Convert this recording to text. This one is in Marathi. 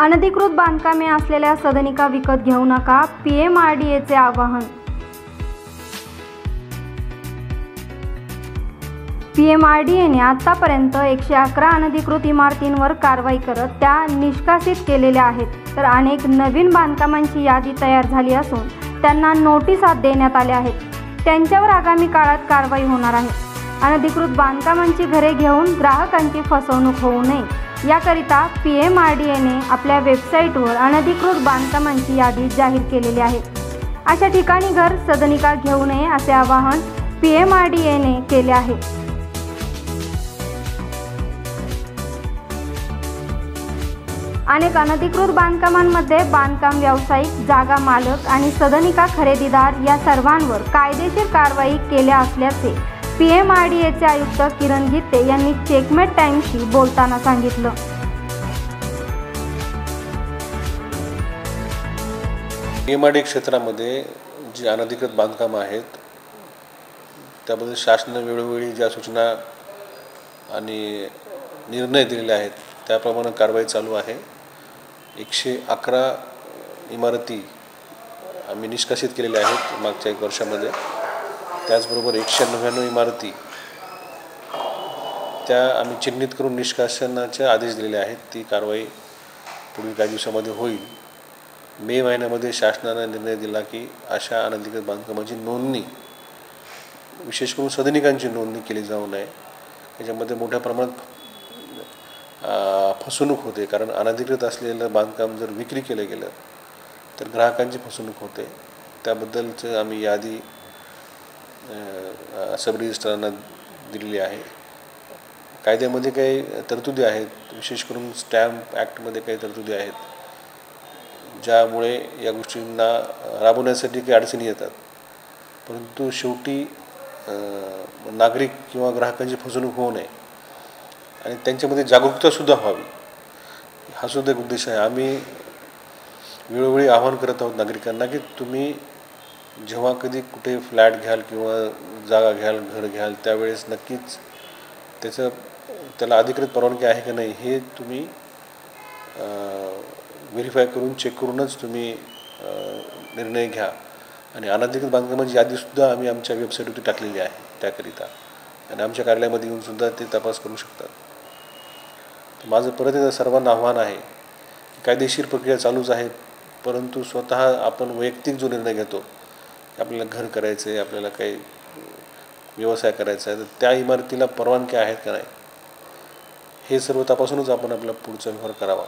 अनधिकृत बांधकामे असलेल्या सदनिका विकत घेऊ नका पी एम आर डी एचे आवाहन. पी एम आर डी एने आत्तापर्यंत एकशे अकरा अनधिकृत इमारतींवर कारवाई करत त्या निष्कासित केलेल्या आहेत. तर अनेक नवीन बांधकामांची यादी तयार झाली असून त्यांना नोटिसा देण्यात आल्या आहेत. त्यांच्यावर आगामी काळात कारवाई होणार आहे. अनधिकृत बांधकामांची घरे घेऊन ग्राहकांची फसवणूक होऊ नये. याकरिता पी एम आर डी एने आपल्या वेबसाईटवर अनधिकृत बांधकामांची यादी जाहीर केलेली आहे. अशा ठिकाणी घर सदनिका घेऊ नये असे आवाहन पी एम आर डी एने केले आहे. अनेक अनधिकृत बांधकामांमध्ये बांधकाम व्यावसायिक जागा मालक आणि सदनिका खरेदीदार या सर्वांवर कायदेशीर कारवाई केल्या असल्याचे पी एम आर डी एचे आयुक्त किरण गीते यांनी चेकमेट टाईमशी बोलताना सांगितलं. एमआयडी क्षेत्रामध्ये जी अनधिकृत बांधकामं आहेत त्याबद्दल शासनाने वेळोवेळी ज्या सूचना आणि निर्णय दिलेले आहेत त्याप्रमाणे कारवाई चालू आहे. एकशे अकरा इमारती आम्ही निष्कासित केलेल्या आहेत मागच्या एक वर्षामध्ये. त्याचबरोबर एकशे नव्याण्णव इमारती त्या आम्ही चिन्हित करून निष्कासनाचे आदेश दिलेले आहेत. ती कारवाई पुढील काही दिवसामध्ये होईल. मे महिन्यामध्ये शासनानं निर्णय दिला की अशा अनधिकृत बांधकामाची नोंदणी विशेष करून सदनिकांची नोंदणी केली जाऊ नये. याच्यामध्ये मोठ्या प्रमाणात फसवणूक होते. कारण अनधिकृत असलेलं बांधकाम जर विक्री केलं गेलं तर ग्राहकांची फसवणूक होते. त्याबद्दलचं आम्ही यादी सब रजिस्ट्रांना दिलेली आहे. कायद्यामध्ये काही तरतुदी आहेत विशेष करून स्टॅम्प ॲक्टमध्ये काही तरतुदी आहेत ज्यामुळे या गोष्टींना राबवण्यासाठी काही अडचणी येतात. परंतु शेवटी नागरिक किंवा ग्राहकांची फसवणूक होऊ नये आणि त्यांच्यामध्ये जागरूकतासुद्धा व्हावी. हा सुद्धा एक उद्देश आहे. आम्ही वेळोवेळी आवाहन करत आहोत नागरिकांना की तुम्ही जेव्हा कधी कुठे फ्लॅट घ्याल किंवा जागा घ्याल घर घ्याल त्यावेळेस नक्कीच त्याचं त्याला अधिकृत परवानगी आहे का नाही हे तुम्ही व्हेरीफाय करून चेक करूनच तुम्ही निर्णय घ्या. आणि अनधिकृत बांधकामाची यादीसुद्धा आम्ही आमच्या वेबसाईटवरती टाकलेली आहे त्याकरिता. आणि आमच्या कार्यालयामध्ये येऊनसुद्धा ते तपास करू शकतात. तर माझं परत एकदा सर्वांना आव्हान आहे कायदेशीर प्रक्रिया चालूच आहे परंतु स्वतः आपण वैयक्तिक जो निर्णय घेतो आपल्याला घर करायचं आहे आपल्याला काही व्यवसाय करायचा आहे तर त्या इमारतीला परवानगी आहेत का नाही? हे सर्व तपासूनच आपण आपला पुढचा व्यवहार करावा.